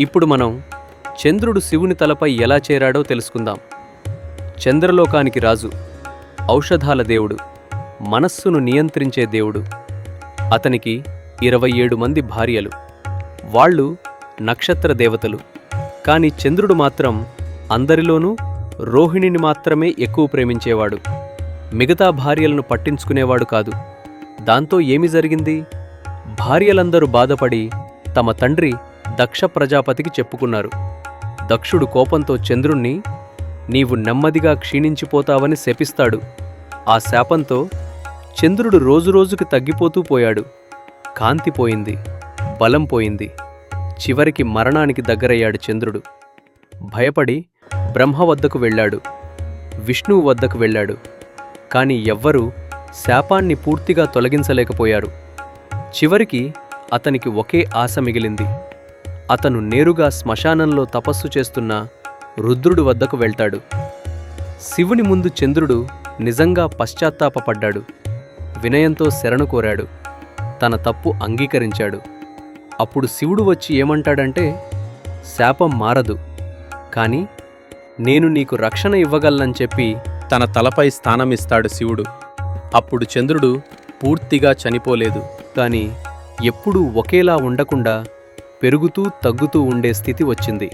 ఇప్పుడు మనం చంద్రుడు శివుని తలపై ఎలా చేరాడో తెలుసుకుందాం. చంద్రలోకానికి రాజు ఔషధాల దేవుడు మనస్సును నియంత్రించే దేవుడు. అతనికి ఇరవై ఏడు మంది భార్యలు. వాళ్ళు నక్షత్ర దేవతలు. కానీ చంద్రుడు మాత్రం అందరిలోనూ రోహిణిని మాత్రమే ఎక్కువ ప్రేమించేవాడు. మిగతా భార్యలను పట్టించుకునేవాడు కాదు. దాంతో ఏమి జరిగింది? భార్యలందరూ బాధపడి తమ తండ్రి దక్ష ప్రజాపతికి చెప్పుకున్నారు. దక్షుడు కోపంతో చంద్రుణ్ణి నీవు నెమ్మదిగా క్షీణించిపోతావని శపిస్తాడు. ఆ శాపంతో చంద్రుడు రోజురోజుకి తగ్గిపోతూ పోయాడు. కాంతి పోయింది బలం పోయింది. చివరికి మరణానికి దగ్గరయ్యాడు చంద్రుడు. భయపడి బ్రహ్మ వద్దకు వెళ్ళాడు. విష్ణువు వద్దకు వెళ్ళాడు. కానీ ఎవ్వరూ శాపాన్ని పూర్తిగా తొలగించలేకపోయారు. చివరికి అతనికి ఒకే ఆశ మిగిలింది. అతను నేరుగా శ్మశానంలో తపస్సు చేస్తున్న రుద్రుడి వద్దకు వెళ్తాడు. శివుని ముందు చంద్రుడు నిజంగా పశ్చాత్తాపడ్డాడు వినయంతో శరణు కోరాడు. తన తప్పు అంగీకరించాడు. అప్పుడు శివుడు వచ్చి ఏమంటాడంటే శాపం మారదు. కానీ నేను నీకు రక్షణ ఇవ్వగలనని చెప్పి తన తలపై స్థానమిస్తాడు శివుడు. అప్పుడు చంద్రుడు పూర్తిగా చనిపోలేదు. కానీ ఎప్పుడూ ఒకేలా ఉండకుండా పెరుగుతూ తగ్గుతూ ఉండే స్థితి వచ్చింది.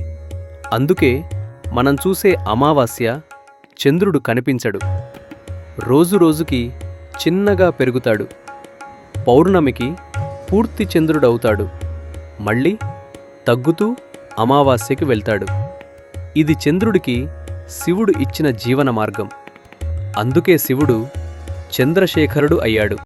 అందుకే మనం చూసే అమావాస్య చంద్రుడు కనిపించడు. రోజు రోజుకి చిన్నగా పెరుగుతాడు. పౌర్ణమికి పూర్తి చంద్రుడవుతాడు. మళ్ళీ తగ్గుతూ అమావాస్యకి వెళ్తాడు. ఇది చంద్రుడికి శివుడు ఇచ్చిన జీవన మార్గం. అందుకే శివుడు చంద్రశేఖరుడు అయ్యాడు.